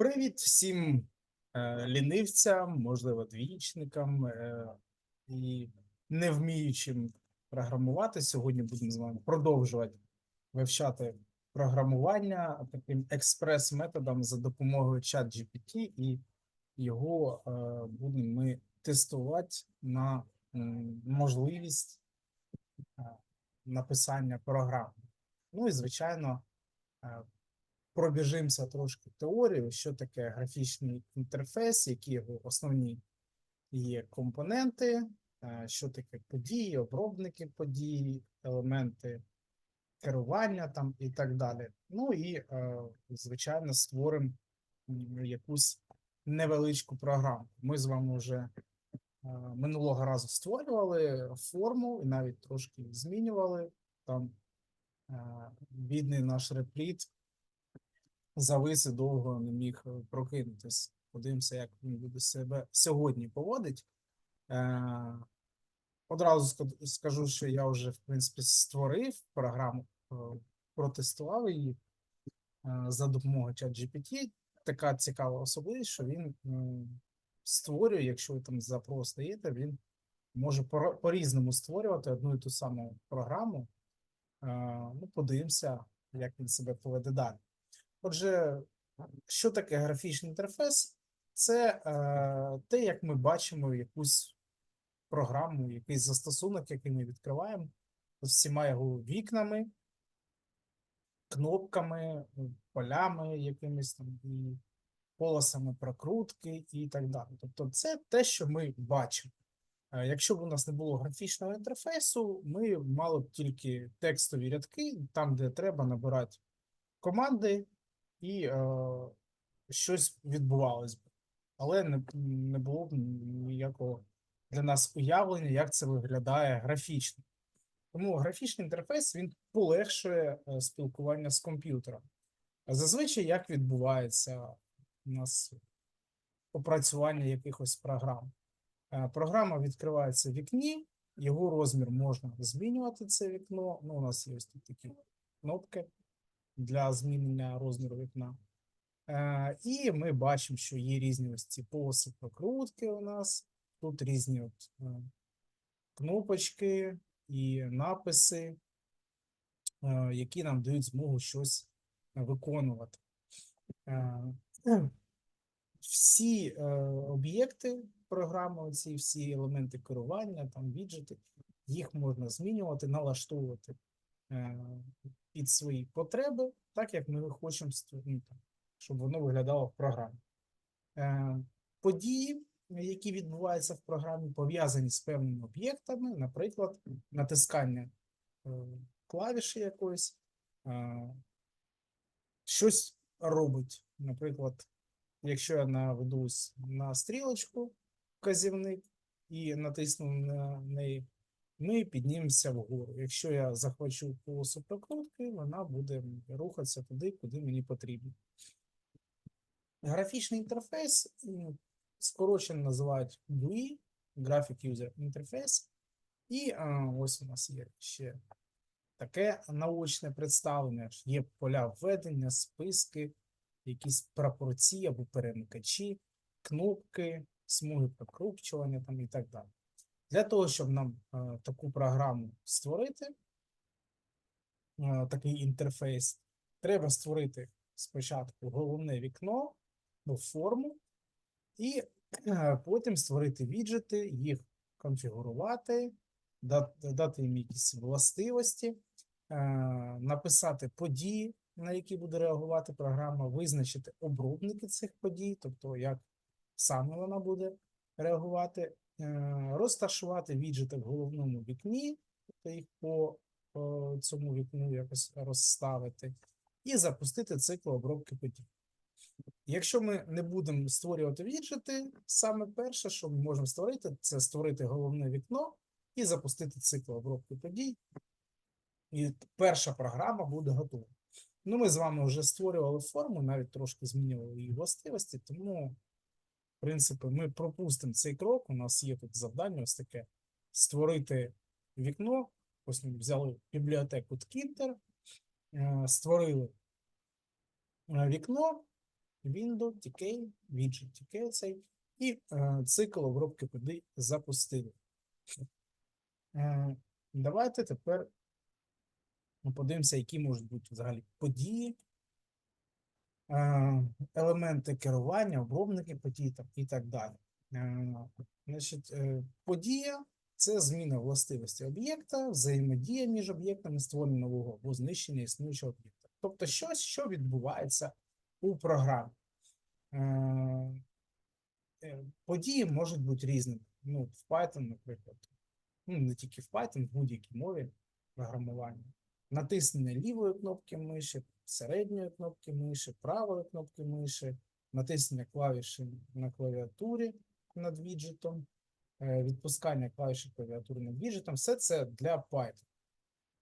Привіт всім е, лінивцям, можливо, двічникам е, і не вміючим програмувати. Сьогодні будемо з вами продовжувати вивчати програмування таким експрес-методом за допомогою ChatGPT, і його е, будемо ми тестувати на можливість написання програм. Ну і звичайно. Пробіжимося трошки теорію, що таке графічний інтерфейс, які його основні є компоненти, е, що таке події, обробники подій, елементи керування там і так далі. Ну і, е, звичайно, створимо якусь невеличку програму. Ми з вами вже е, минулого разу створювали форму і навіть трошки змінювали. Там бідний наш репліт завис і довго не міг е, прокинутись. Подивимося, як він буде себе сьогодні поводить. Е, одразу скажу, що я вже, в принципі, створив програму, е, протестував її за допомогою ChatGPT. Така цікава особливість, що він створює, якщо ви там запрос даєте, він може по- по-різному створювати одну і ту саму програму. Ну, подивимося, як він себе поведе далі. Отже, що таке графічний інтерфейс? Це е, те, як ми бачимо якусь програму, якийсь застосунок, який ми відкриваємо з всіма його вікнами, кнопками, полями якимись там і полосами прокрутки і так далі. Тобто, це те, що ми бачимо. Е, Якщо б у нас не було графічного інтерфейсу, ми мали б тільки текстові рядки, там, де треба набирати команди, і е, щось відбувалось б. Але не, не було б ніякого для нас уявлення, як це виглядає графічно. Тому графічний інтерфейс він полегшує е, спілкування з комп'ютером. Зазвичай як відбувається у нас опрацювання якихось програм? Е, Програма відкривається в вікні, його розмір можна змінювати це вікно. Ну, у нас є ось тут такі кнопки для змінення розміру вікна. Е, і ми бачимо, що є різні ось ці полоси прокрутки у нас. Тут різні от, е, кнопочки і написи, е, які нам дають змогу щось виконувати. Всі об'єкти програми, ці всі елементи керування, там віджити, їх можна змінювати, налаштовувати під свої потреби, так як ми хочемо, ст- там, щоб воно виглядало в програмі. Е, події, які відбуваються в програмі, пов'язані з певними об'єктами, наприклад, натискання е, клавіші якоїсь, е, щось робить. Наприклад, якщо я наведусь на стрілочку, вказівник, і натисну на неї, ми піднімемося вгору. Якщо я захвачу полосу прокрутки, вона буде рухатися туди, куди мені потрібно. Графічний інтерфейс скорочено називають GUI, Graphic User Interface. І а, ось у нас є ще таке наочне представлення. Є поля введення, списки, якісь прапорці або перемикачі, кнопки, смуги прокручування там і так далі. Для того, щоб нам е, таку програму створити, е, такий інтерфейс, треба створити спочатку головне вікно, ну, форму, і е, потім створити віджити, їх конфігурувати, да- дати їм якісь властивості, написати події, на які буде реагувати програма, визначити обробники цих подій, тобто як саме вона буде реагувати, розташувати віджити в головному вікні, тобто їх по, по цьому вікну якось розставити, і запустити цикл обробки подій. Якщо ми не будемо створювати віджити, саме перше, що ми можемо створити, це створити головне вікно і запустити цикл обробки подій. І перша програма буде готова. Ну, ми з вами вже створювали форму, навіть трошки змінювали її властивості, тому, принципі, ми пропустимо цей крок. У нас є тут завдання ось таке: створити вікно. Ось ми взяли бібліотеку е, створили е, вікно, window, TK, widget TK цей, і е, цикл обробки подій запустили. Е, давайте тепер подивимося, які можуть бути взагалі події, елементи керування, обробники подій і так далі. Е, значить, е, подія це зміна властивості об'єкта, взаємодія між об'єктами, створення нового або знищення існуючого об'єкта. Тобто щось, що відбувається у програмі. Е, е, Події можуть бути різними. Ну, в Python, наприклад, ну, не тільки в Python, в будь-якій мові програмування. Натиснення лівої кнопки миші, середньої кнопки миші, правої кнопки миші, натиснення клавіші на клавіатурі над віджитом, е, відпускання клавіші клавіатури над віджитом. Все це для Python.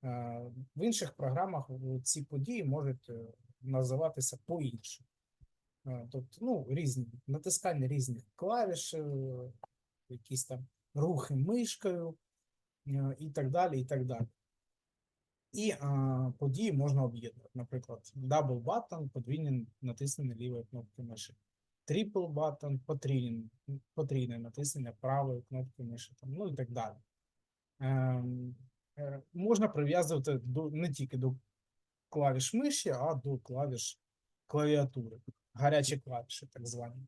Е, В інших програмах ці події можуть е, називатися по-іншому. Тобто, ну, різні натискання різних клавіш, якісь там рухи мишкою і так далі, і так далі. І а, події можна об'єднувати. Наприклад, double button, подвійне натиснення лівої кнопки миші. Triple button, потрійне, натиснення правої кнопки миші, там, ну і так далі. Ем, е, можна прив'язувати до, не тільки до клавіш миші, а до клавіш клавіатури. Гарячі клавіші, так звані.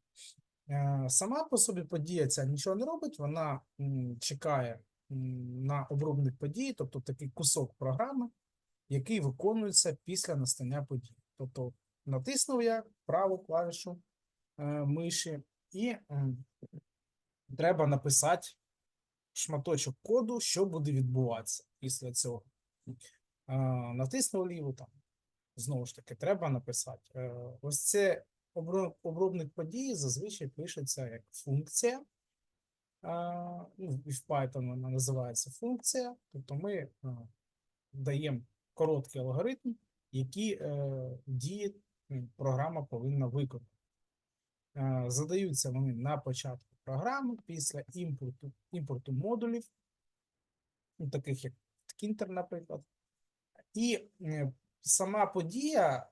Е, Сама по собі подія ця нічого не робить, вона чекає на обробник події, тобто такий кусок програми, який виконується після настання події. Тобто натиснув я праву клавішу е, миші, і треба написати шматочок коду, що буде відбуватися після цього. Е, Натиснув ліву там. Знову ж таки, треба написати. Е, Ось це обробник події зазвичай пишеться як функція. Ну, в Python вона називається функція. Тобто ми даємо короткий алгоритм, який е, дії програма повинна виконати. Е, задаються вони на початку програми після імпорту, імпорту модулів, ну, таких як Tkinter, наприклад. І е, сама подія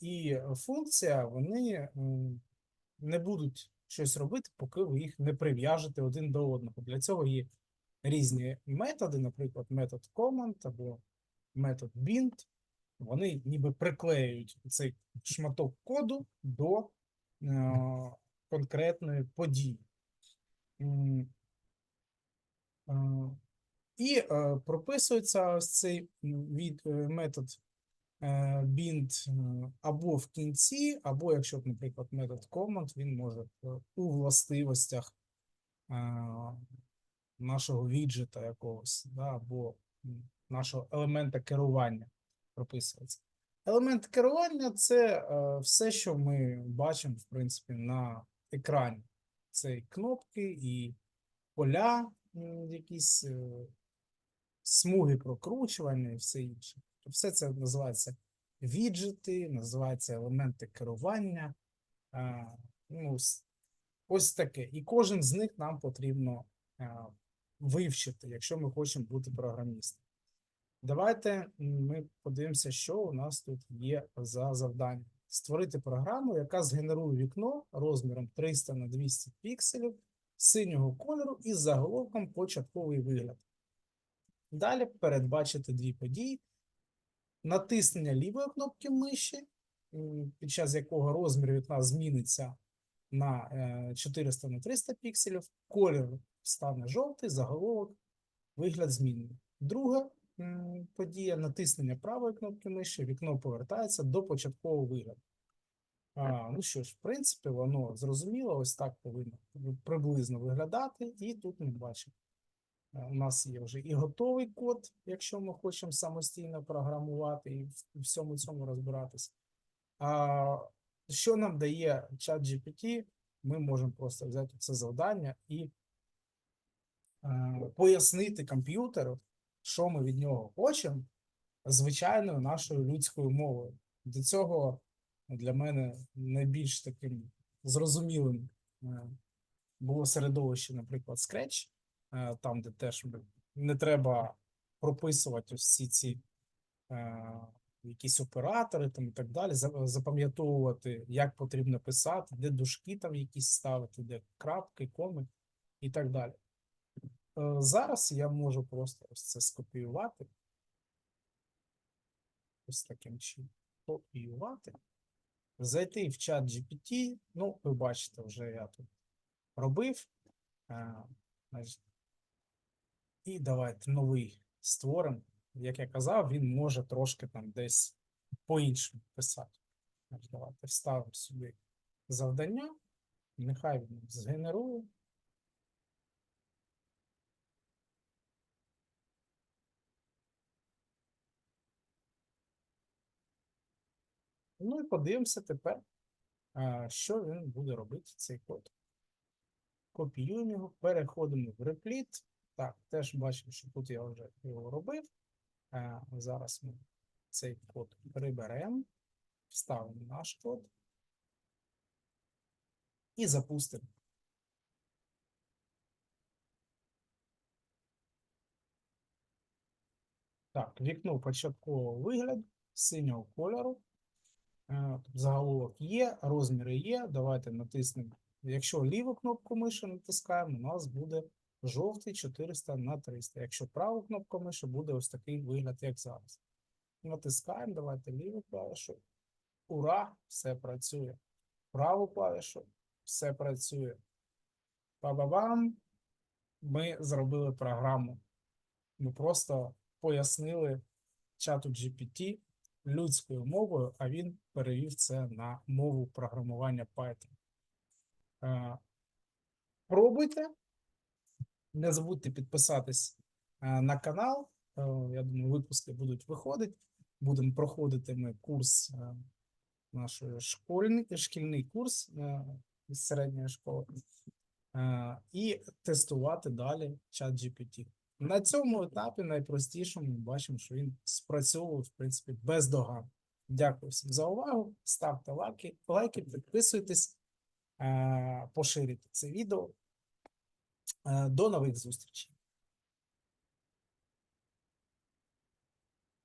і функція, вони не будуть щось робити, поки ви їх не прив'яжете один до одного. Для цього є різні методи, наприклад, метод command або метод bind. Вони ніби приклеюють цей шматок коду до е, конкретної події. Е, і е, прописується ось цей від, е, метод bind е, або в кінці, або якщо, наприклад, метод command, він може е, у властивостях е, нашого віджета якогось, да, або нашого елемента керування прописується. Елемент керування це е, все, що ми бачимо, в принципі, на екрані. Це і кнопки, і поля, якісь е, смуги прокручування і все інше. Все це називається віджити, називається елементи керування. Ну, ось таке. І кожен з них нам потрібно вивчити, якщо ми хочемо бути програмістом. Давайте ми подивимося, що у нас тут є за завдання. Створити програму, яка згенерує вікно розміром 300 на 200 пікселів синього кольору із заголовком початковий вигляд. Далі передбачити дві події. Натиснення лівої кнопки миші, під час якого розмір вікна зміниться на е, 400 на 300 пікселів, колір стане жовтий, заголовок, вигляд змінений. Друга подія натиснення правої кнопки миші, вікно повертається до початкового вигляду. А, ну що ж, в принципі, воно зрозуміло, ось так повинно приблизно виглядати, і тут ми бачимо. Е, У нас є вже і готовий код, якщо ми хочемо самостійно програмувати і в всьому цьому розбиратися. А що нам дає чат GPT? Ми можемо просто взяти це завдання і е, пояснити комп'ютеру, що ми від нього хочемо, звичайною нашою людською мовою. До цього для мене найбільш таким зрозумілим е, було середовище, наприклад, Scratch, там, де теж не треба прописувати всі ці е, якісь оператори там і так далі, запам'ятовувати, як потрібно писати, де дужки там якісь ставити, де крапки, коми і так далі. Е, Зараз я можу просто ось це скопіювати. Ось таким чином. Копіювати. Зайти в чат GPT. Ну, ви бачите, вже я тут робив. І давайте новий створимо. Як я казав, він може трошки там десь по-іншому писати. Давайте вставимо сюди завдання. Нехай він згенерує. Ну і подивимося тепер, що він буде робити цей код. Копіюємо його, переходимо в репліт. Так, теж бачимо, що тут я вже його робив. А, Зараз ми цей код приберемо, вставимо наш код і запустимо. Так, вікно початкового вигляду синього кольору. Е, Заголовок є, розміри є. Давайте натиснемо. Якщо ліву кнопку миші натискаємо, у нас буде жовтий 400 на 300. Якщо праву кнопку миші, буде ось такий вигляд, як зараз. Натискаємо, давайте ліву клавішу. Ура! Все працює. Праву клавішу, все працює. Па-ба-бам! Ми зробили програму. Ми просто пояснили чату GPT людською мовою, а він перевів це на мову програмування Python. Е, Пробуйте. Не забудьте підписатись е, на канал. Е, Я думаю, випуски будуть виходити. Будемо проходити ми курс е, нашої школьний, шкільний курс е, з середньої школи і тестувати далі чат GPT. На цьому етапі найпростішому бачимо, що він спрацьовує, в принципі, бездоганно. Дякую всім за увагу. Ставте лайки, лайки підписуйтесь, поширюйте це відео. Е, До нових зустрічей.